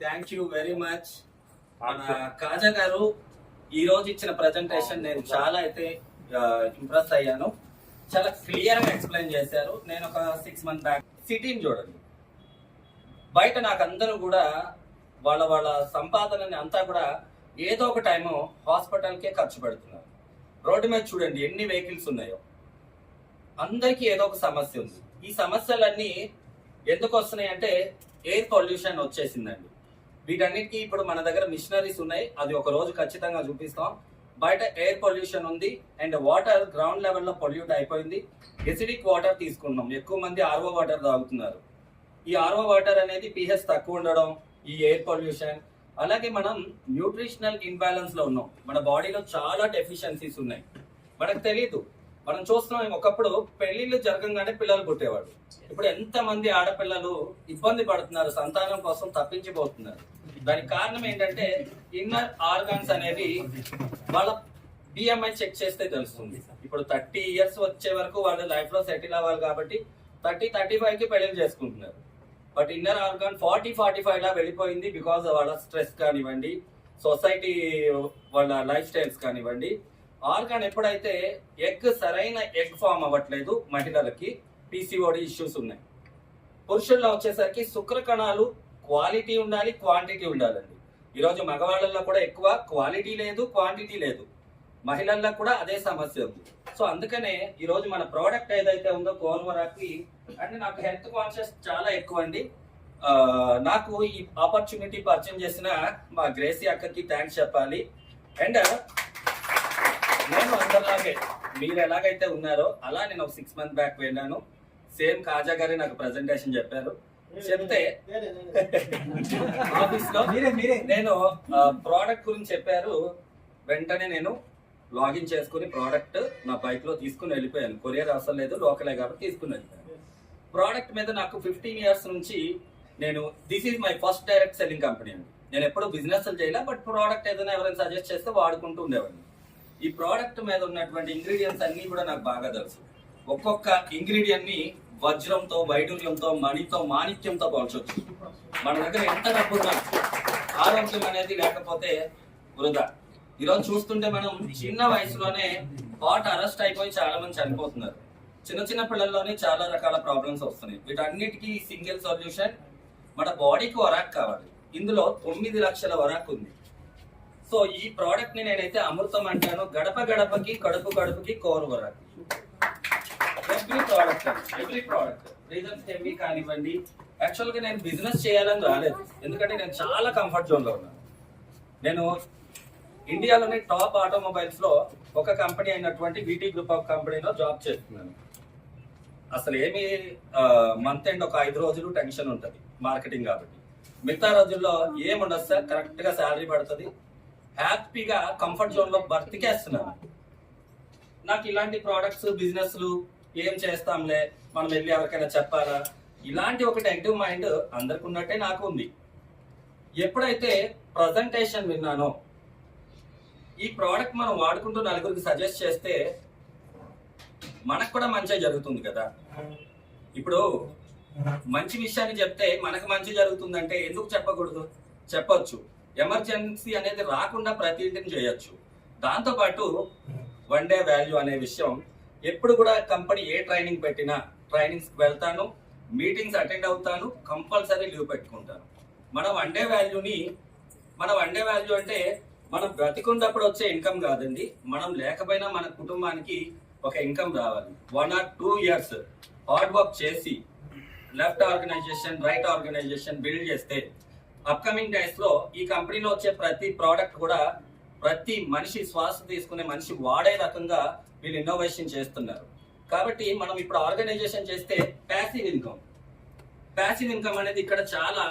Thank you very much మన కాజా గారు ఈ రోజు ఇచ్చిన ప్రజెంటేషన్ నేను చాలా అయితే ఇంప్రెస్ అయ్యాను. చాలా క్లియర్గా ఎక్స్ప్లెయిన్ చేశారు. నేను ఒక సిక్స్ మంత్ బ్యాక్ సిటీని చూడండి. బయట నాకు అందరూ కూడా వాళ్ళ వాళ్ళ సంపాదనని అంతా కూడా ఏదో ఒక టైము హాస్పిటల్కే ఖర్చు పెడుతున్నారు. రోడ్డు మీద చూడండి ఎన్ని వెహికల్స్ ఉన్నాయో. అందరికీ ఏదో ఒక సమస్య ఉంది. ఈ సమస్యలన్నీ ఎందుకు వస్తున్నాయి అంటే ఎయిర్ పొల్యూషన్ వచ్చేసిందండి. వీటన్నిటికీ ఇప్పుడు మన దగ్గర మిషనరీస్ ఉన్నాయి. అది ఒక రోజు ఖచ్చితంగా చూపిస్తాం. బయట ఎయిర్ పొల్యూషన్ ఉంది అండ్ వాటర్ గ్రౌండ్ లెవెల్లో పొల్యూట్ అయిపోయింది. ఎసిడిక్ వాటర్ తీసుకుంటున్నాం. ఎక్కువ మంది ఆర్ఓ వాటర్ తాగుతున్నారు. ఈ ఆర్ఓ వాటర్ అనేది పిహెచ్ తక్కువ ఉండడం ఈ ఎయిర్ పొల్యూషన్ అలాగే మనం న్యూట్రిషనల్ ఇన్బ్యాలెన్స్లో ఉన్నాం. మన బాడీలో చాలా డెఫిషియన్సీస్ ఉన్నాయి. మనకు తెలియదు మనం చూస్తున్నాం ఒకప్పుడు పెళ్ళిళ్ళు జరగంగానే పిల్లలు పుట్టేవాడు ఇప్పుడు ఎంత మంది ఆడపిల్లలు ఇబ్బంది పడుతున్నారు సంతానం కోసం తప్పించిపోతున్నారు. దానికి కారణం ఏంటంటే ఇన్నర్ ఆర్గాన్స్ అనేవి వాళ్ళ బిఎంఐ చెక్ చేస్తే తెలుస్తుంది. ఇప్పుడు థర్టీ ఇయర్స్ వచ్చే వరకు వాళ్ళ లైఫ్లో సెటిల్ అవ్వాలి కాబట్టి థర్టీ థర్టీ ఫైవ్కి పెళ్ళి చేసుకుంటున్నారు. But inner organ forty forty five లా వెళ్ళిపోయింది బికాస్ వాళ్ళ స్ట్రెస్ కానివ్వండి సొసైటీ వాళ్ళ లైఫ్ స్టైల్స్ కానివ్వండి ఆర్గాన్ ఎప్పుడైతే ఎగ్ సరైన ఎగ్ ఫామ్ అవ్వట్లేదు మహిళలకి పీసీఓడి ఇష్యూస్ ఉన్నాయి. పురుషుల్లో వచ్చేసరికి శుక్ర కణాలు క్వాలిటీ ఉండాలి క్వాంటిటీ ఉండాలండి. ఈరోజు మగవాళ్ళల్లో కూడా ఎక్కువ క్వాలిటీ లేదు క్వాంటిటీ లేదు. మహిళల్లో కూడా అదే సమస్య ఉంది. సో అందుకనే ఈరోజు మన ప్రోడక్ట్ ఏదైతే ఉందో కోర్వరాకి అంటే నాకు హెల్త్ కాన్షియస్ చాలా ఎక్కువ అండి నాకు ఈ ఆపర్చునిటీ పరిచయం చేసిన మా గ్రేసీ అక్కకి థ్యాంక్స్ చెప్పాలి. అండ్ నేను అందరిలాగే మీరు ఎలాగైతే ఉన్నారో అలా నేను ఒక సిక్స్ మంత్ బ్యాక్ వెళ్ళాను. సేమ్ కాజా గారి నాకు ప్రజెంటేషన్ చెప్పారు. చెప్తే ఆఫీస్లో నేను ప్రోడక్ట్ గురించి చెప్పారు. వెంటనే నేను లాగిన్ చేసుకుని ప్రోడక్ట్ నా బైక్లో తీసుకుని వెళ్ళిపోయాను. కొరియర్ అవసరం లేదు లోకలే కాబట్టి తీసుకుని వెళ్ళిపోయాను. ప్రోడక్ట్ మీద నాకు ఫిఫ్టీన్ ఇయర్స్ నుంచి నేను this is my first direct selling company అండి. నేను ఎప్పుడు బిజినెస్ చేయలే బట్ ప్రోడక్ట్ ఏదైనా ఎవరైనా సజెస్ట్ చేస్తే వాడుకుంటూ ఉండేవాడిని. ఈ ప్రోడక్ట్ మీద ఉన్నటువంటి ఇంగ్రీడియంట్స్ అన్ని కూడా నాకు బాగా తెలుసు. ఒక్కొక్క ఇంగ్రీడియంట్ని వజ్రంతో వైడూర్యంతో మణితో మాణిక్యంతో పోల్చొచ్చు. మన దగ్గర ఎంత డబ్బు ఆరోగ్యం అనేది లేకపోతే వృధా. ఈరోజు చూస్తుంటే మనం చిన్న వయసులోనే హార్ట్ అరెస్ట్ అయిపోయి చాలా మంది చనిపోతున్నారు. చిన్న చిన్న పిల్లల్లోనే చాలా రకాల ప్రాబ్లమ్స్ వస్తున్నాయి. వీటన్నిటికీ సింగిల్ సొల్యూషన్ మన బాడీకి వరాక్ కావాలి. ఇందులో తొమ్మిది లక్షల వరాక్ ఉంది. సో ఈ ప్రోడక్ట్ని నేనైతే అమృతం అంటాను. గడప గడపకి కడుపు కడుపుకి core every product every product reasons ఏమి కానివ్వండి. యాక్చువల్గా నేను బిజినెస్ చేయాలని రాలేదు. ఎందుకంటే నేను చాలా కంఫర్ట్ జోన్లో ఉన్నాను. నేను ఇండియాలోని టాప్ ఆటోమొబైల్స్లో ఒక కంపెనీ అయినటువంటి వీటీ గ్రూప్ ఆఫ్ కంపెనీలో జాబ్ చేస్తున్నాను. అసలు ఏమి మంత్ ఎండ్ ఒక ఐదు రోజులు టెన్షన్ ఉంటుంది. మార్కెటింగ్ కాబట్టి. మిగతా రోజుల్లో ఏముండదు సార్? కరెక్ట్గా శాలరీ పడుతుంది. హ్యాపీగా కంఫర్ట్ జోన్లో నాకు ఇలాంటి ప్రోడక్ట్స్ బిజినెస్లు ఏం చేస్తాంలే? మనం వెళ్ళి ఎవరికైనా చెప్పాలా? ఇలాంటి ఒక నెగిటివ్ మైండ్ అందరికి ఉన్నట్టే నాకు ఉంది. ఎప్పుడైతే ప్రజెంటేషన్ విన్నానో ఈ ప్రోడక్ట్ మనం వాడుకుంటూ నలుగురికి సజెస్ట్ చేస్తే మనకు కూడా మంచిగా జరుగుతుంది కదా. ఇప్పుడు మంచి విషయాన్ని చెప్తే మనకు మంచి జరుగుతుందంటే ఎందుకు చెప్పకూడదు? చెప్పొచ్చు. ఎమర్జెన్సీ అనేది రాకుండా ప్రతి ఇంటిని చేయొచ్చు. దాంతోపాటు వన్ డే వాల్యూ అనే విషయం ఎప్పుడు కూడా కంపెనీ ఏ ట్రైనింగ్ పెట్టినా ట్రైనింగ్స్కి వెళ్తాను మీటింగ్స్ అటెండ్ అవుతాను కంపల్సరీ లీవ్ పెట్టుకుంటాను. మన వన్ డే వాల్యూని మన వన్ డే వాల్యూ అంటే మనం బ్రతికున్నప్పుడు వచ్చే ఇన్కమ్ కాదండి. మనం లేకపోయినా మన కుటుంబానికి ఒక ఇన్కమ్ రావాలి. One or two years hard work చేసి left organization right organization build చేస్తే అప్కమింగ్ డేస్లో ఈ కంపెనీలో వచ్చే ప్రతి ప్రోడక్ట్ కూడా ప్రతి మనిషి శ్వాస తీసుకునే మనిషి వాడే రకంగా వీళ్ళు ఇన్నోవేషన్ చేస్తున్నారు. కాబట్టి మనం ఇప్పుడు ఆర్గనైజేషన్ చేస్తే ప్యాసివ్ ఇన్కమ్ ప్యాసివ్ ఇన్కమ్ అనేది ఇక్కడ చాలా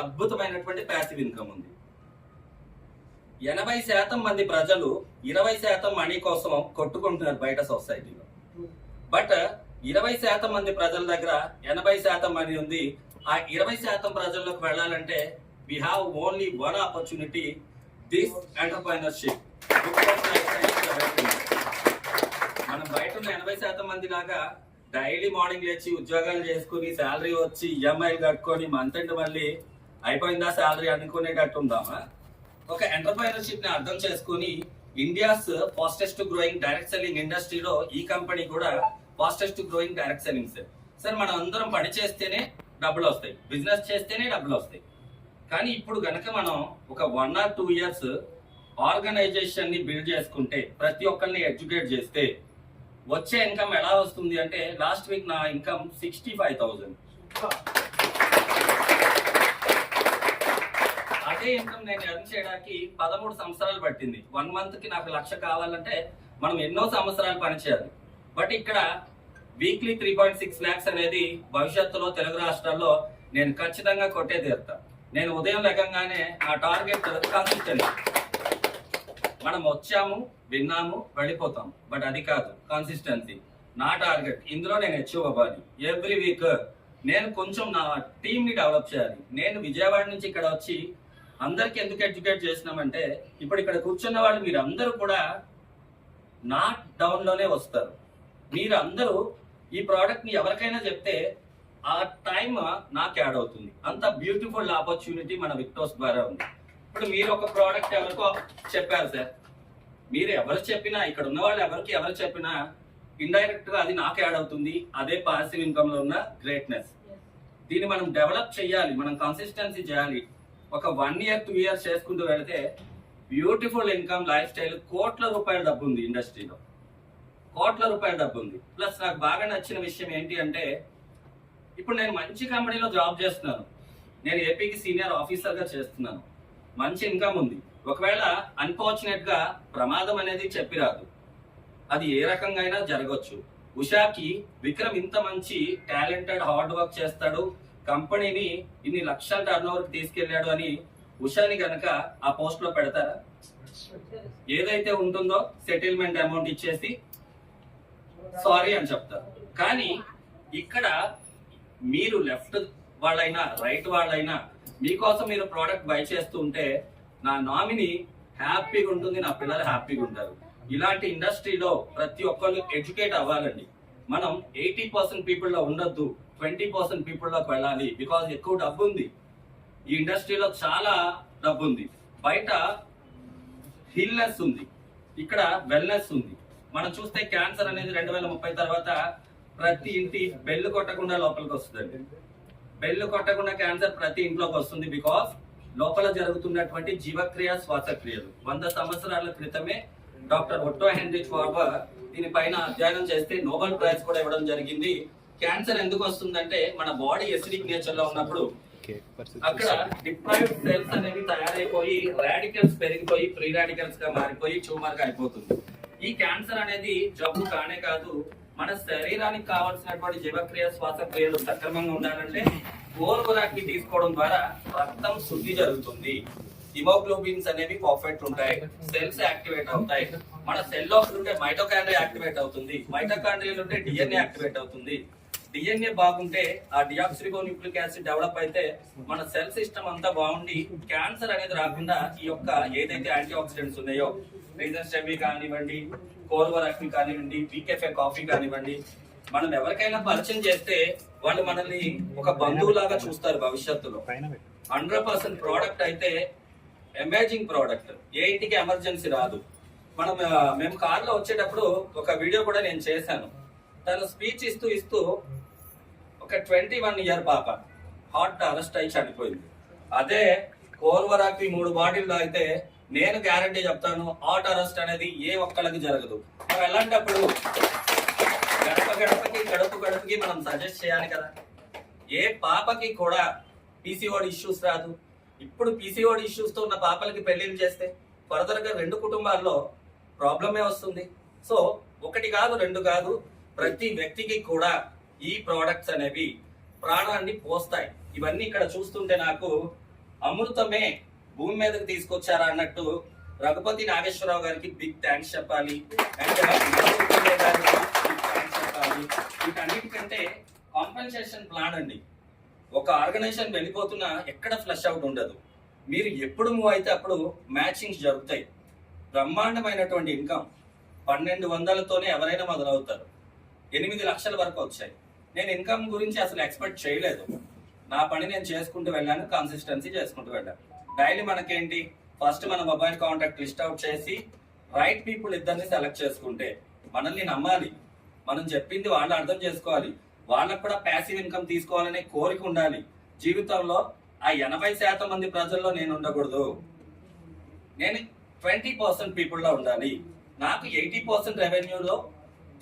అద్భుతమైనటువంటి ప్యాసివ్ ఇన్కమ్ ఉంది. ఎనభై శాతం మంది ప్రజలు ఇరవై శాతం మనీ కోసం కొట్టుకుంటున్నారు బయట సొసైటీలో బట్ ఇరవై శాతం మంది ప్రజల దగ్గర ఎనభై శాతం మనీ ఉంది. ఆ ఇరవై శాతం ప్రజల్లోకి వెళ్ళాలంటే we have only one opportunity this entrepreneurship మనం బయట ఉన్న ఎనభై శాతం మంది లాగా డైలీ మార్నింగ్ లేచి ఉద్యోగాలు చేసుకుని శాలరీ వచ్చి ఈఎంఐ కట్టుకొని మంత్ అండ్ మళ్ళీ అయిపోయిందా శాలరీ అనుకునేటట్టు ఉందామా? ఒక ఎంటర్ప్రైనర్షిప్ని అర్థం చేసుకుని India's fastest growing direct selling ఇండస్ట్రీలో ఈ కంపెనీ కూడా fastest growing direct selling sir sir మనం అందరం పని చేస్తేనే డబ్బులు వస్తాయి. బిజినెస్ చేస్తేనే డబ్బులు వస్తాయి. కానీ ఇప్పుడు గనక మనం ఒక వన్ ఆర్ టూ ఇయర్స్ ఆర్గనైజేషన్ని బిల్డ్ చేసుకుంటే ప్రతి ఒక్కరిని ఎడ్యుకేట్ చేస్తే వచ్చే ఇన్కమ్ ఎలా వస్తుంది అంటే లాస్ట్ వీక్ నా ఇన్కమ్ సిక్స్టీ ఫైవ్ థౌజండ్ అదే ఇన్కమ్ నేను ఎర్న్ చేయడానికి పదమూడు సంవత్సరాలు పట్టింది. వన్ మంత్కి నాకు లక్ష కావాలంటే మనం ఎన్నో సంవత్సరాలు పనిచేయాలి బట్ ఇక్కడ weekly three point six lakhs అనేది భవిష్యత్తులో తెలుగు రాష్ట్రాల్లో నేను ఖచ్చితంగా కొట్టే తీరుతాను నేను ఉదయం లెగంగానే నా టార్గెట్ కాన్సిస్టెంట్ మనం వచ్చాము విన్నాము వెళ్ళిపోతాం బట్ అది కాదు కన్సిస్టెన్సీ నా టార్గెట్ ఇందులో నేను అచీవ్ అవ్వాలి. ఎవ్రీ వీక్ నేను కొంచెం నా టీంని డెవలప్ చేయాలి. నేను విజయవాడ నుంచి ఇక్కడ వచ్చి అందరికి ఎందుకు ఎడ్యుకేట్ చేసినామంటే ఇప్పుడు ఇక్కడ కూర్చున్న వాళ్ళు మీరు అందరూ కూడా నా డౌన్లోనే వస్తారు. మీరు అందరూ ఈ ప్రోడక్ట్ని ఎవరికైనా చెప్తే ఆ టైం నాకు యాడ్ అవుతుంది. అంత బ్యూటిఫుల్ ఆపర్చునిటీ మన విక్టోస్ ద్వారా ఉంది. ఇప్పుడు మీరు ఒక ప్రోడక్ట్ ఎవరికో చెప్పారు సార్. మీరు ఎవరు చెప్పినా ఇక్కడ ఉన్న వాళ్ళు ఎవరికి ఎవరు చెప్పినా ఇండైరెక్ట్గా అది నాకు యాడ్ అవుతుంది. అదే పాసివ్ ఇన్కమ్లో ఉన్న గ్రేట్నెస్ దీన్ని మనం డెవలప్ చేయాలి మనం కన్సిస్టెన్సీ చేయాలి. ఒక వన్ ఇయర్ టూ ఇయర్స్ చేసుకుంటూ వెళితే బ్యూటిఫుల్ ఇన్కమ్ లైఫ్ స్టైల్ కోట్ల రూపాయల డబ్బు ఉంది ఇండస్ట్రీలో కోట్ల రూపాయల డబ్బు ఉంది. ప్లస్ నాకు బాగా నచ్చిన విషయం ఏంటి అంటే ఇప్పుడు నేను మంచి కంపెనీలో జాబ్ చేస్తున్నాను. నేను ఏపీకి సీనియర్ ఆఫీసర్గా చేస్తున్నాను. మంచి ఇన్కమ్ ఉంది. ఒకవేళ అన్ఫార్చునేట్గా ప్రమాదం అనేది చెప్పిరాదు. అది ఏ రకంగా అయినా జరగచ్చు. ఉషాకి విక్రమ్ ఇంత మంచి టాలెంటెడ్ హార్డ్ వర్క్ చేస్తాడు. కంపెనీని ఇన్ని లక్షల టర్న్ ఓవర్కి తీసుకెళ్ళాడు అని ఉషాని గనక ఆ పోస్ట్లో పెడతారా? ఏదైతే ఉంటుందో సెటిల్మెంట్ అమౌంట్ ఇచ్చేసి సారీ అని చెప్తారు. కానీ ఇక్కడ మీరు లెఫ్ట్ వాళ్ళైనా రైట్ వాళ్ళైనా మీకోసం మీరు ప్రోడక్ట్ బై చేస్తూ ఉంటే నా నామిని హ్యాపీగా ఉంటుంది నా పిల్లలు హ్యాపీగా ఉంటారు. ఇలాంటి ఇండస్ట్రీలో ప్రతి ఒక్కళ్ళు ఎడ్యుకేట్ అవ్వాలండి. మనం ఎయిటీ పర్సెంట్ పీపుల్లో ఉండొద్దు ట్వంటీ పర్సెంట్ పీపుల్లోకి వెళ్ళాలి బికాజ్ ఎక్కువ డబ్బు ఉంది. ఈ ఇండస్ట్రీలో చాలా డబ్బు ఉంది. బయట హిల్నెస్ ఉంది. ఇక్కడ వెల్నెస్ ఉంది. మనం చూస్తే క్యాన్సర్ అనేది రెండు వేల ముప్పై తర్వాత ప్రతి ఇంటి బెల్లు కొట్టకుండా లోపలికి వస్తుందండి. బెల్లు కొట్టకుండా క్యాన్సర్ ప్రతి ఇంట్లోకి వస్తుంది బికాస్ లోపల జరుగుతున్నటువంటి జీవక్రియ శ్వాసక్రియలు. వంద సంవత్సరాల క్రితమే డాక్టర్ ఒట్టో హెన్రిచ్ ఫార్బర్ దీనిపైన అధ్యయనం చేస్తే నోబెల్ ప్రైజ్ కూడా ఇవ్వడం జరిగింది. క్యాన్సర్ ఎందుకు వస్తుందంటే మన బాడీ ఎసిడిక్ నేచర్లో ఉన్నప్పుడు అక్కడ డిప్రైవ్డ్ సెల్స్ అనేవి తయారైపోయి రాడికల్స్ పెరిగిపోయి ఫ్రీ రాడికల్స్గా మారిపోయి ట్యూమర్గా అయిపోతుంది. ఈ క్యాన్సర్ అనేది జబ్బు కానే కాదు మన శరీరానికి కావాల్సినటువంటి జీవక్రియ శ్వాసక్రియలు సక్రమంగా ఉండాలంటే ఓర్వరాక్ని తీసుకోవడం ద్వారా రక్తం శుద్ధి జరుగుతుంది. హిమోగ్లోబిన్స్ అనేవి పర్ఫెక్ట్ ఉంటాయి సెల్స్ యాక్టివేట్ అవుతాయి. మన సెల్ లోపల ఉంటే మైటోకాండ్రియా యాక్టివేట్ అవుతుంది. మైటోకాండ్రియా ఉంటే డిఎన్ఏ యాక్టివేట్ అవుతుంది. డిఎన్ఏ బాగుంటే ఆ డియాక్సిరిబో న్యూక్లిక్ యాసిడ్ డెవలప్ అయితే మన సెల్ సిస్టమ్ అంతా బాగుండి క్యాన్సర్ అనేది రాకుండా ఈ యొక్క ఏదైతే యాంటీ ఆక్సిడెంట్స్ ఉన్నాయో రీజన్ స్టెమీ కానివ్వండి కోర్వరాక్ని కానివ్వండి పీకెఫ్ఏ కాఫీ కానివ్వండి మనం ఎవరికైనా పరిచయం చేస్తే వాళ్ళు మనల్ని ఒక బంధువులాగా చూస్తారు భవిష్యత్తులో. హండ్రెడ్ పర్సెంట్ ప్రోడక్ట్ అయితే అమేజింగ్ ప్రోడక్ట్. ఏ ఇంటికి ఎమర్జెన్సీ రాదు. మనం మేము కార్లో వచ్చేటప్పుడు ఒక వీడియో కూడా నేను చేశాను. తను స్పీచ్ ఇస్తూ ఇస్తూ ఒక ట్వంటీ వన్ ఇయర్ పాప హార్ట్ అరెస్ట్ అయి చనిపోయింది. అదే కోర్వరాకి మూడు బాటిల్ అయితే నేను గ్యారంటీ చెప్తాను హార్ట్ అరెస్ట్ అనేది ఏ ఒక్కళ్ళకి జరగదు. మరి అలాంటప్పుడు గడప గడపకి గడప గడపకి మనం సజెస్ట్ చేయాలి కదా. ఏ పాపకి కూడా పీసీఓడి ఇష్యూస్ రాదు. ఇప్పుడు పీసీఓడి ఇష్యూస్తో ఉన్న పాపలకి పెళ్ళిళ్ళు చేస్తే ఫర్దర్గా రెండు కుటుంబాల్లో ప్రాబ్లమే వస్తుంది. సో ఒకటి కాదు రెండు కాదు ప్రతి వ్యక్తికి కూడా ఈ ప్రోడక్ట్స్ అనేవి ప్రాణాన్ని పోస్తాయి. ఇవన్నీ ఇక్కడ చూస్తుంటే నాకు అమృతమే భూమి మీదకి తీసుకొచ్చారా అన్నట్టు రఘుపతి నాగేశ్వరరావు గారికి బిగ్ థ్యాంక్స్ చెప్పాలి. గారికి బిగ్ థ్యాంక్స్ చెప్పాలి. వీటన్నిటికంటే కాంపెన్సేషన్ ప్లాన్ అండి. ఒక ఆర్గనైజేషన్ వెళ్ళిపోతున్నా ఎక్కడ ఫ్లష్ అవుట్ ఉండదు. మీరు ఎప్పుడు మూవ్ అయితే అప్పుడు మ్యాచింగ్స్ జరుగుతాయి. బ్రహ్మాండమైనటువంటి ఇన్కమ్ పన్నెండు వందలతోనే ఎవరైనా మొదలవుతారు. ఎనిమిది లక్షల వరకు వచ్చాయి. నేను ఇన్కమ్ గురించి అసలు ఎక్స్పెక్ట్ చేయలేదు. నా పని నేను చేసుకుంటూ వెళ్ళాను కన్సిస్టెన్సీ చేసుకుంటూ వెళ్ళాను. డైలీ మనకేంటి? ఫస్ట్ మన మొబైల్ కాంటాక్ట్ లిస్ట్ అవుట్ చేసి రైట్ పీపుల్ ఇద్దరిని సెలెక్ట్ చేసుకుంటే మనల్ని నమ్మాలి. మనం చెప్పింది వాళ్ళు అర్థం చేసుకోవాలి. వాళ్ళకు కూడా ప్యాసివ్ ఇన్కమ్ తీసుకోవాలనే కోరిక ఉండాలి. జీవితంలో ఆ ఎనభై శాతం మంది ప్రజల్లో నేను ఉండకూడదు. నేను ట్వంటీ పర్సెంట్ పీపుల్లో ఉండాలి. నాకు ఎయిటీ పర్సెంట్ రెవెన్యూలో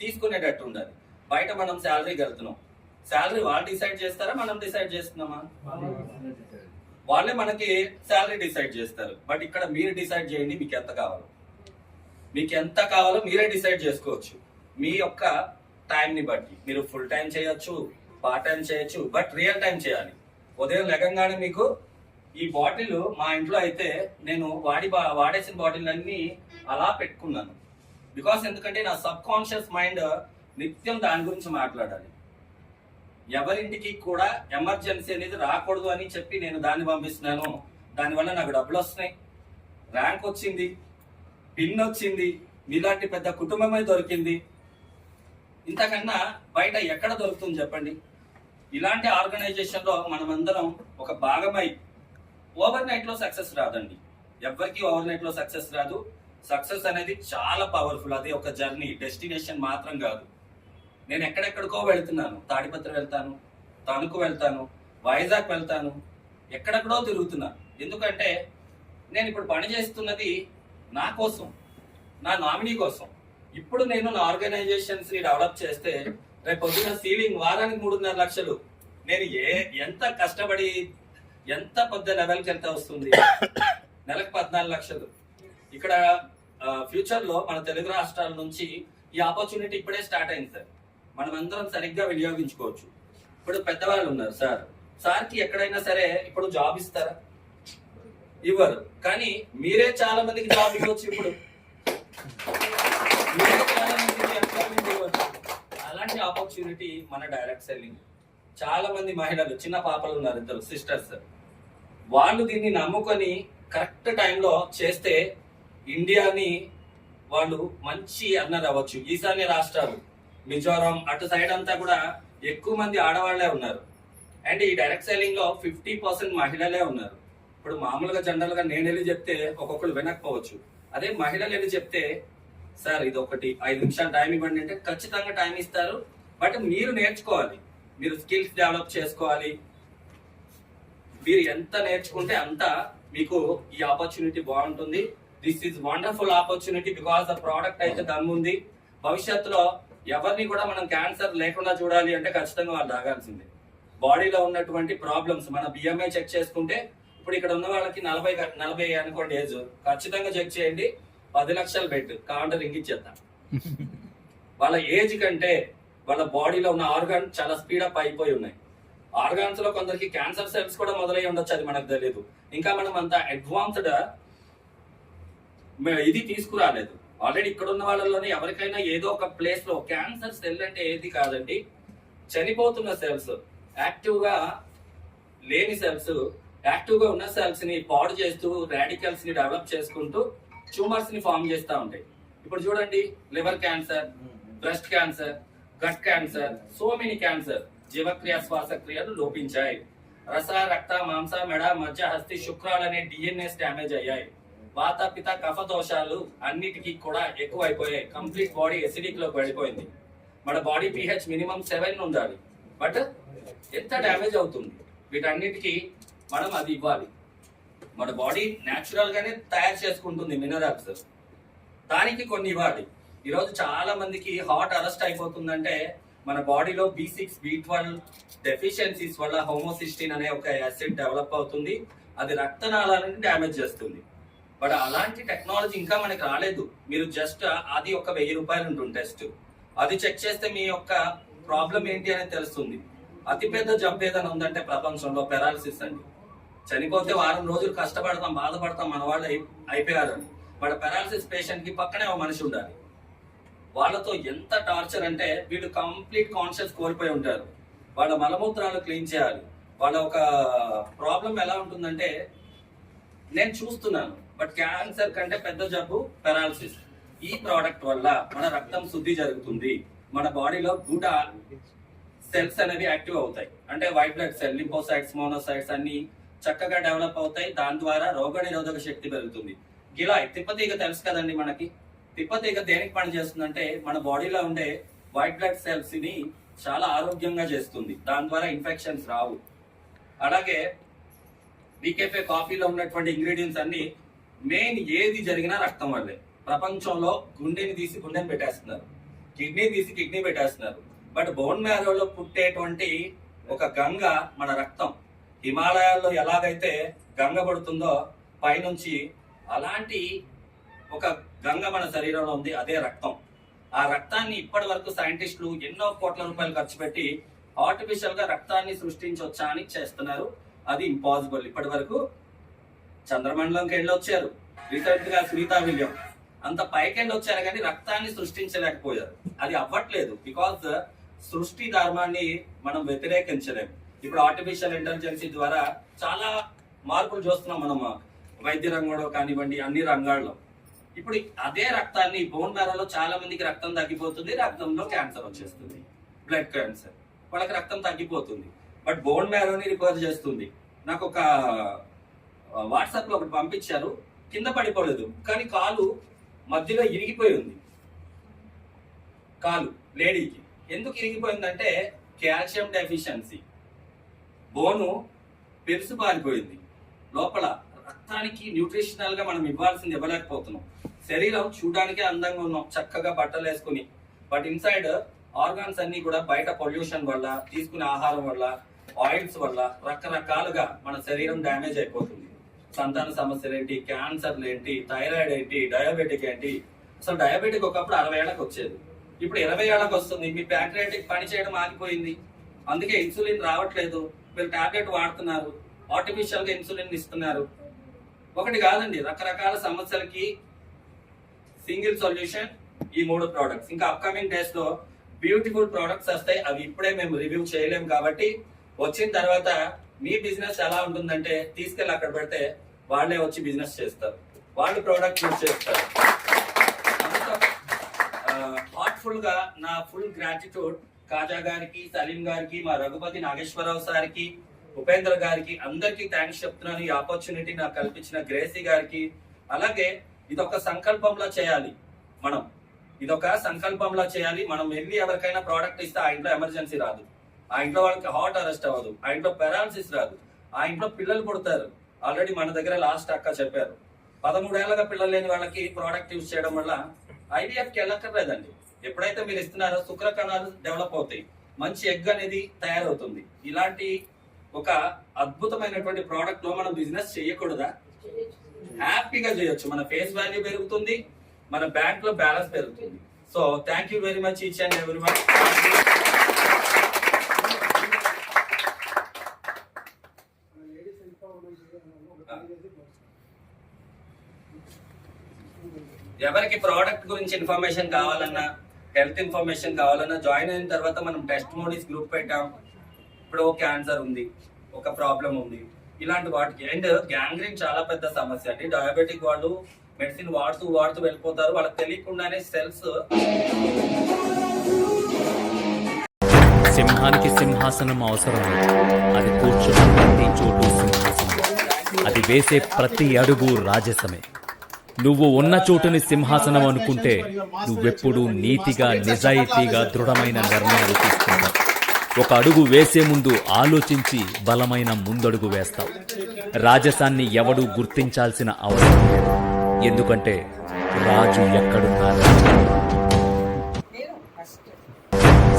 తీసుకునేటట్టు ఉండాలి. బయట మనం శాలరీ వెళ్తున్నాం శాలరీ వాళ్ళు డిసైడ్ చేస్తారా? మనం డిసైడ్ చేస్తున్నామా? వాళ్ళే మనకి శాలరీ డిసైడ్ చేస్తారు. బట్ ఇక్కడ మీరు డిసైడ్ చేయండి మీకు ఎంత కావాలో. మీకు ఎంత కావాలో మీరే డిసైడ్ చేసుకోవచ్చు. మీ యొక్క టైంని బట్టి. మీరు ఫుల్ టైం చేయొచ్చు పార్ట్ టైం చేయొచ్చు బట్ రియల్ టైం చేయాలి. ఉదయం లెగంగానే మీకు ఈ బాటిల్ మా ఇంట్లో అయితే నేను వాడి బా- వాడేసిన బాటిల్ అన్ని అలా పెట్టుకున్నాను. బికాస్ ఎందుకంటే నా సబ్ కాన్షియస్ మైండ్ నిత్యం దాని గురించి మాట్లాడాలి. ఎవరింటికి కూడా ఎమర్జెన్సీ అనేది రాకూడదు అని చెప్పి నేను దాన్ని పంపిస్తున్నాను. దానివల్ల నాకు డబ్బులు వస్తున్నాయి. ర్యాంక్ వచ్చింది. పిన్ వచ్చింది. మీలాంటి పెద్ద కుటుంబమే దొరికింది. ఇంతకన్నా బయట ఎక్కడ దొరుకుతుంది చెప్పండి? ఇలాంటి ఆర్గనైజేషన్లో మనమందరం ఒక భాగమై ఓవర్ నైట్లో సక్సెస్ రాదండి. ఎవరికి ఓవర్ నైట్లో సక్సెస్ రాదు. సక్సెస్ అనేది చాలా పవర్ఫుల్. అది ఒక జర్నీ డెస్టినేషన్ మాత్రం కాదు. నేను ఎక్కడెక్కడికో వెళ్తున్నాను. తాడిపత్రి వెళ్తాను తణుకు వెళ్తాను వైజాగ్ వెళ్తాను ఎక్కడెక్కడో తిరుగుతున్నాను. ఎందుకంటే నేను ఇప్పుడు పని చేస్తున్నది నా కోసం నా నామినీ కోసం. ఇప్పుడు నేను నా ఆర్గనైజేషన్స్ని డెవలప్ చేస్తే రేపు పొద్దున సీలింగ్ వారానికి మూడున్నర లక్షలు. నేను ఏ ఎంత కష్టపడి ఎంత పెద్ద లెవెల్కి ఎంత వస్తుంది? నెలకు పద్నాలుగు లక్షలు. ఇక్కడ ఫ్యూచర్లో మన తెలుగు రాష్ట్రాల నుంచి ఈ ఆపర్చునిటీ ఇప్పుడే స్టార్ట్ అయింది సార్. మనం అందరం సరిగ్గా వినియోగించుకోవచ్చు. ఇప్పుడు పెద్దవాళ్ళు ఉన్నారు సార్. సార్కి ఎక్కడైనా సరే ఇప్పుడు జాబ్ ఇస్తారా? ఇవ్వరు. కానీ మీరే చాలా మందికి జాబ్ ఇవ్వచ్చు ఇప్పుడు. మీరే అలాంటి ఆపర్చునిటీ మన డైరెక్ట్ సెల్లింగ్. చాలా మంది మహిళలు చిన్న పాపలు ఉన్నారు ఇద్దరు సిస్టర్స్. వాళ్ళు దీన్ని నమ్ముకొని కరెక్ట్ టైంలో చేస్తే ఇండియాని వాళ్ళు మంచి అన్నది అవ్వచ్చు ఈశాన్య రాష్ట్రాలు. మిజోరాం అటు సైడ్ అంతా కూడా ఎక్కువ మంది ఆడవాళ్ళే ఉన్నారు. అండ్ ఈ డైరెక్ట్ సెల్లింగ్లో ఫిఫ్టీ పర్సెంట్ మహిళలే ఉన్నారు. ఇప్పుడు మామూలుగా జనరల్గా నేను వెళ్ళి చెప్తే ఒక్కొక్కరు వినకపోవచ్చు అదే మహిళలు వెళ్ళి చెప్తే సార్ ఇది ఒకటి ఐదు నిమిషాలు టైం ఇవ్వండి అంటే ఖచ్చితంగా టైం ఇస్తారు. బట్ మీరు నేర్చుకోవాలి. మీరు స్కిల్స్ డెవలప్ చేసుకోవాలి. మీరు ఎంత నేర్చుకుంటే అంత మీకు ఈ ఆపర్చునిటీ బాగుంటుంది. This is wonderful opportunity because the product అయితే దమ్ముంది. భవిష్యత్తులో ఎవరిని కూడా మనం క్యాన్సర్ లేకుండా చూడాలి అంటే ఖచ్చితంగా వాళ్ళు తాగాల్సిందే బాడీలో ఉన్నటువంటి ప్రాబ్లమ్స్ మన బిఎంఐ చెక్ చేసుకుంటే ఇప్పుడు ఇక్కడ ఉన్న వాళ్ళకి నలభై నలభై అనుకోండి ఏజ్ ఖచ్చితంగా చెక్ చేయండి. పది లక్షలు బెడ్ కావాలంటే రింగ్ ఇచ్చేద్దాం. వాళ్ళ ఏజ్ కంటే వాళ్ళ బాడీలో ఉన్న ఆర్గాన్ చాలా స్పీడప్ అయిపోయి ఉన్నాయి. ఆర్గాన్స్లో కొందరికి క్యాన్సర్ సెల్స్ కూడా మొదలై ఉండొచ్చు అది మనకు తెలియదు ఇంకా మనం అంత అడ్వాన్స్డ్ ఇది తీసుకురాలేదు. ఆల్రెడీ ఇక్కడ ఉన్న వాళ్ళలోనే ఎవరికైనా ఏదో ఒక ప్లేస్లో క్యాన్సర్ సెల్ అంటే ఏది కాదండి చనిపోతున్న సెల్స్ యాక్టివ్గా లేని సెల్స్ యాక్టివ్గా ఉన్న సెల్స్ని పాడు చేస్తూ రాడికల్స్ని డెవలప్ చేసుకుంటూ ట్యూమర్స్ని ఫామ్ చేస్తూ ఉంటాయి. ఇప్పుడు చూడండి liver cancer breast cancer gut cancer so many cancer జీవక్రియ శ్వాసక్రియలు లోపించాయి. రస రక్త మాంస మెడ మధ్య హస్తి శుక్రాలు అనే డిఎన్ఎస్ డ్యామేజ్ అయ్యాయి. వాత పిత కఫ దోషాలు అన్నిటికీ కూడా ఎక్కువ అయిపోయాయి కంప్లీట్ బాడీ ఎసిడిక్లోకి వెళ్ళిపోయింది. మన బాడీ పిహెచ్ మినిమం సెవెన్ ఉండాలి. బట్ ఎంత డ్యామేజ్ అవుతుంది? వీటన్నిటికీ మనం అది ఇవ్వాలి. మన బాడీ న్యాచురల్ గానే తయారు చేసుకుంటుంది మినరల్స్ దానికి కొన్ని ఇవ్వాలి. ఈరోజు చాలా మందికి హార్ట్ అరెస్ట్ అయిపోతుందంటే మన బాడీలో B six B twelve deficiencies వల్ల హోమోసిస్టిన్ అనే ఒక యాసిడ్ డెవలప్ అవుతుంది. అది రక్తనాళాలను డ్యామేజ్ చేస్తుంది. బట్ అలాంటి టెక్నాలజీ ఇంకా మనకి రాలేదు. మీరు జస్ట్ అది ఒక వెయ్యి రూపాయలు ఉంటుంది టెస్ట్. అది చెక్ చేస్తే మీ యొక్క ప్రాబ్లం ఏంటి అనేది తెలుస్తుంది. అతిపెద్ద జంప్ ఏదైనా ఉందంటే ప్రపంచంలో పెరాలసిస్ అండి. చనిపోతే వారం రోజులు కష్టపడతాం బాధపడతాం మన వాళ్ళు అయిపోయారని వాళ్ళ పెరాలసిస్ పేషెంట్కి పక్కనే ఒక మనిషి ఉండాలి. వాళ్ళతో ఎంత టార్చర్ అంటే వీళ్ళు కంప్లీట్ కాన్షియస్ కోల్పోయి ఉంటారు. వాళ్ళ మలమూత్రాలు క్లీన్ చేయాలి. వాళ్ళ ఒక ప్రాబ్లం ఎలా ఉంటుందంటే నేను చూస్తున్నాను. బట్ క్యాన్సర్ కంటే పెద్ద జబ్బు పెరాలసిస్. ఈ ప్రోడక్ట్ వల్ల మన రక్తం శుద్ధి జరుగుతుంది. మన బాడీలో గుడ్ సెల్స్ అనేవి యాక్టివ్ అవుతాయి. అంటే white blood cell lymphocytes monocytes అన్ని చక్కగా డెవలప్ అవుతాయి. దాని ద్వారా రోగ నిరోధక శక్తి పెరుగుతుంది. గిలాయ్ తిప్పతీగ తెలుసు కదండి మనకి. తిప్పతీగ దేనికి పని చేస్తుందంటే మన బాడీలో ఉండే వైట్ బ్లడ్ సెల్స్ని చాలా ఆరోగ్యంగా చేస్తుంది. దాని ద్వారా ఇన్ఫెక్షన్స్ రావు. అలాగే బీకేఫే కాఫీలో ఉన్నటువంటి ఇంగ్రీడియంట్స్ అన్ని మెయిన్ ఏది జరిగినా రక్తం వల్లే. ప్రపంచంలో గుండెని తీసి గుండెని పెట్టేస్తున్నారు. కిడ్నీ తీసి కిడ్నీ పెట్టేస్తున్నారు. బట్ బోన్ మ్యారోలో పుట్టేటువంటి ఒక గంగ మన రక్తం. హిమాలయాల్లో ఎలాగైతే గంగ పడుతుందో పైనుంచి అలాంటి ఒక గంగ మన శరీరంలో ఉంది అదే రక్తం. ఆ రక్తాన్ని ఇప్పటి వరకు సైంటిస్టులు ఎన్నో కోట్ల రూపాయలు ఖర్చు పెట్టి ఆర్టిఫిషియల్గా రక్తాన్ని సృష్టించవచ్చా అని చేస్తున్నారు. అది ఇంపాసిబుల్ ఇప్పటి వరకు చంద్రమండలంకి వెళ్ళి వచ్చారు రీసెంట్గా సునీతా విలియం అంత పైకి వచ్చారు కానీ రక్తాన్ని సృష్టించలేకపోయారు. అది అవ్వట్లేదు. బికాస్ సృష్టి ధర్మాన్ని మనం వ్యతిరేకించలేము. ఇప్పుడు ఆర్టిఫిషియల్ ఇంటెలిజెన్సీ ద్వారా చాలా మార్పులు చూస్తున్నాం మనం. వైద్య రంగంలో కానివ్వండి అన్ని రంగాల్లో. ఇప్పుడు అదే రక్తాన్ని బోన్ మ్యారోలో చాలా మందికి రక్తం తగ్గిపోతుంది. రక్తంలో క్యాన్సర్ వచ్చేస్తుంది. Blood cancer. వాళ్ళకి రక్తం తగ్గిపోతుంది. బట్ బోన్ మ్యారోని రిపేర్ చేస్తుంది. నాకు ఒక వాట్సాప్లో ఒకటి పంపించారు. కింద పడిపోలేదు. కానీ కాలు మధ్యలో ఇరిగిపోయి ఉంది. కాలు లేడీకి. ఎందుకు ఇరిగిపోయిందంటే కాల్షియం డెఫిషియన్సీ. బోను పెరుసు పారిపోయింది. లోపల రక్తానికి న్యూట్రిషనల్గా మనం ఇవ్వాల్సింది ఇవ్వలేకపోతున్నాం. శరీరం చూడడానికే అందంగా ఉన్నాం. చక్కగా బట్టలు వేసుకుని. బట్ ఇన్సైడ్ ఆర్గాన్స్ అన్ని కూడా బయట పొల్యూషన్ వల్ల తీసుకునే ఆహారం వల్ల ఆయిల్స్ వల్ల రకరకాలుగా మన శరీరం డ్యామేజ్ అయిపోతుంది. సంతాన సమస్యలు ఏంటి క్యాన్సర్లు ఏంటి థైరాయిడ్ ఏంటి డయాబెటిక్ ఏంటి? అసలు డయాబెటిక్ ఒకప్పుడు అరవై ఏళ్ళకి వచ్చేది. ఇప్పుడు ఇరవై ఏళ్ళకి వస్తుంది. మీ ప్యాంక్రియాటిక్ పని చేయడం ఆగిపోయింది. అందుకే ఇన్సులిన్ రావట్లేదు. మీరు టాబ్లెట్ వాడుతున్నారు. ఆర్టిఫిషియల్గా ఇన్సులిన్ ఇస్తున్నారు. ఒకటి కాదండి రకరకాల సమస్యలకి సింగిల్ సొల్యూషన్ ఈ మూడు ప్రోడక్ట్స్. ఇంకా అప్కమింగ్ డేస్లో బ్యూటిఫుల్ ప్రోడక్ట్స్ వస్తాయి. అవి ఇప్పుడే మేము రివ్యూ చేయలేము కాబట్టి వచ్చిన తర్వాత మీ బిజినెస్ ఎలా ఉంటుందంటే తీసుకెళ్ళి అక్కడ పెడితే వాళ్ళే వచ్చి బిజినెస్ చేస్తారు. వాళ్ళు ప్రోడక్ట్ యూజ్ చేస్తారు. హార్ట్ఫుల్గా నా ఫుల్ గ్రాటిట్యూడ్ కాజా గారికి సలీం గారికి మా రఘుపతి నాగేశ్వరరావు సార్కి ఉపేంద్ర గారికి అందరికీ థ్యాంక్స్ చెప్తున్నాను. ఈ ఆపర్చునిటీ నాకు కల్పించిన గ్రేసీ గారికి. అలాగే ఇదొక సంకల్పంలా చేయాలి మనం. ఇదొక సంకల్పంలా చేయాలి. మనం వెళ్ళి ఎవరికైనా ప్రోడక్ట్ ఇస్తే ఆ ఇంట్లో ఎమర్జెన్సీ రాదు. ఆ ఇంట్లో వాళ్ళకి హార్ట్ అరెస్ట్ అవ్వదు. ఆ ఇంట్లో పెరాలసిస్ రాదు. ఆ ఇంట్లో పిల్లలు పుడతారు. ఆల్రెడీ మన దగ్గర లాస్ట్ అక్క చెప్పారు. పదమూడేళ్ళగా పిల్లలు లేని వాళ్ళకి ప్రోడక్ట్ యూజ్ చేయడం వల్ల ఐవీఎఫ్ వెళ్ళక్కర్లేదండి. ఎప్పుడైతే మీరు ఇస్తున్నారో శుక్ర కణాలు డెవలప్ అవుతాయి. మంచి ఎగ్ అనేది తయారవుతుంది. ఇలాంటి ఒక అద్భుతమైనటువంటి ప్రోడక్ట్లో మనం బిజినెస్ చేయకూడదా? హ్యాపీగా చేయొచ్చు. మన ఫేస్ వాల్యూ పెరుగుతుంది. మన బ్యాంక్లో బ్యాలెన్స్ పెరుగుతుంది. So thank you very much each and ఎవరి ఎవరికి ప్రోడక్ట్ గురించి ఇన్ఫర్మేషన్ కావాలన్నా హెల్త్ ఇన్ఫర్మేషన్ కావాలన్నా జాయిన్ అయిన తర్వాత మనం టెస్ట్ మోడీస్ గ్రూప్ పెట్టాం. ఇప్పుడు క్యాన్సర్ ఉంది ఒక ప్రాబ్లం ఉంది. ఇలాంటి వాటికి అండ్ గ్యాంగ్రీన్ చాలా పెద్ద సమస్య అండి. డయాబెటిక్ వాళ్ళు మెడిసిన్ వాడుతూ వాడుతూ వెళ్ళిపోతారు. వాళ్ళకి తెలియకుండానే సెల్స్ సింహానికి సింహాసనం అవసరం అది కూర్చున్న ప్రతి చోటు సింహాసనం. అది వేసే ప్రతి అడుగు రాజసమే. నువ్వు ఉన్న చోటుని సింహాసనం అనుకుంటే నువ్వెప్పుడు నీతిగా నిజాయితీగా దృఢమైన నిర్ణయాలు తీసుకుంటావు. ఒక అడుగు వేసే ముందు ఆలోచించి బలమైన ముందడుగు వేస్తావు. రాజసాన్ని ఎవడూ గుర్తించాల్సిన అవసరం లేదు. ఎందుకంటే రాజు ఎక్కడున్నారు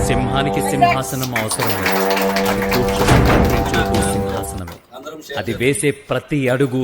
సింహానికి సింహాసనం అవసరం లేదు. అది సింహాసనమే. అది వేసే ప్రతి అడుగు